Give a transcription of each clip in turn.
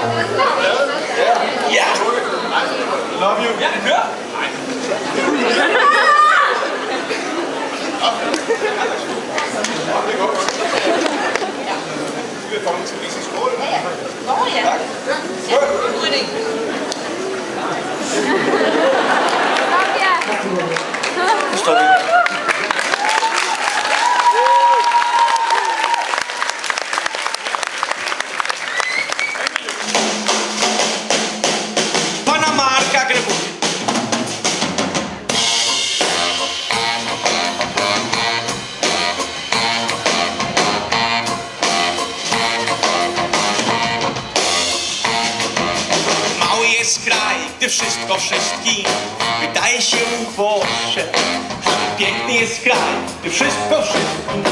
Ja, Love you. Ja, hør. Velkommen til Lises skole. Ja, ja. Nå ja. Tak. God idé. gdy wszystko wszystkim wydaje się uboższe. Piękny jest kraj, gdy wszystko wszystkim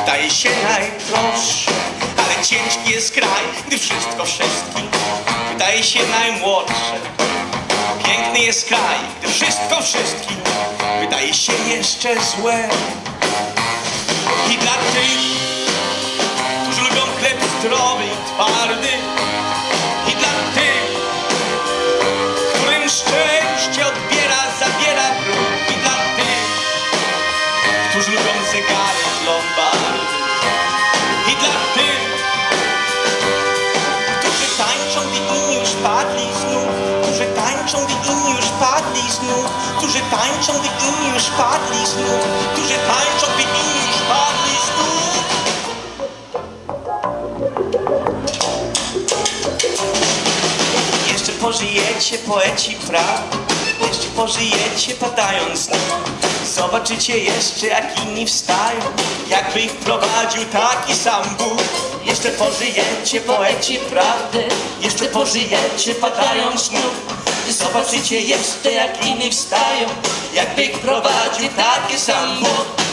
wydaje się najprostsze. Ale ciężki jest kraj, gdy wszystko wszystkim wydaje się najmłodsze. Piękny jest kraj, gdy wszystko wszystkim wydaje się jeszcze złe. Którzy lubią zegary z Lombardy i dla tych, którzy tańczą, gdy inni już padli znów, którzy tańczą, gdy inni już padli znów, którzy tańczą, gdy inni już padli znów, którzy tańczą, gdy inni już padli znów. Jeszcze pożyjecie poeci prawdy Jeszcze pożyjecie padając na Zobaczycie jeszcze jak inni wstają. Jakby ich prowadził taki sam Bóg. Jeszcze pożyjecie poeci prawdy. Jeszcze pożyjecie padając znów Zobaczycie jeszcze jak inni wstają. Jakby ich prowadził taki sam Bóg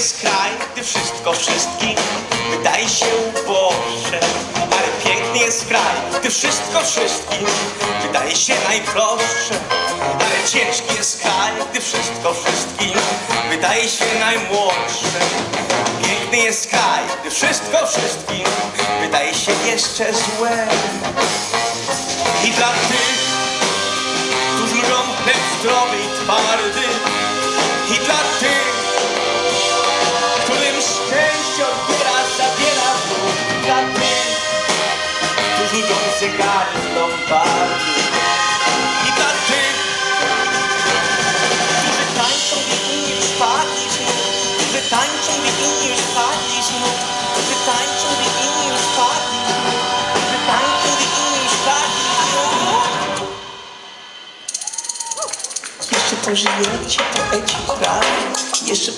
jest kraj, gdy wszystko wszystkim wydaje się uboższe. Ale piękny jest kraj, gdy wszystko wszystkim wydaje się najprostsze. Ale ciężki jest kraj, gdy wszystko wszystkim wydaje się najmłodsze. Piękny jest kraj, gdy wszystko wszystkim wydaje się jeszcze złe. I dla tych, którzy lubią chleb zdrowy i twardy, zegary z Lombardy i dla tych, którzy tańczą, gdy inni już padli znów, którzy tańczą, inni już padli znów, którzy tańczą, inni już padli znów, którzy tańczą, inni już padli znów. Jeszcze pożyjecie, poeci prawie, jeszcze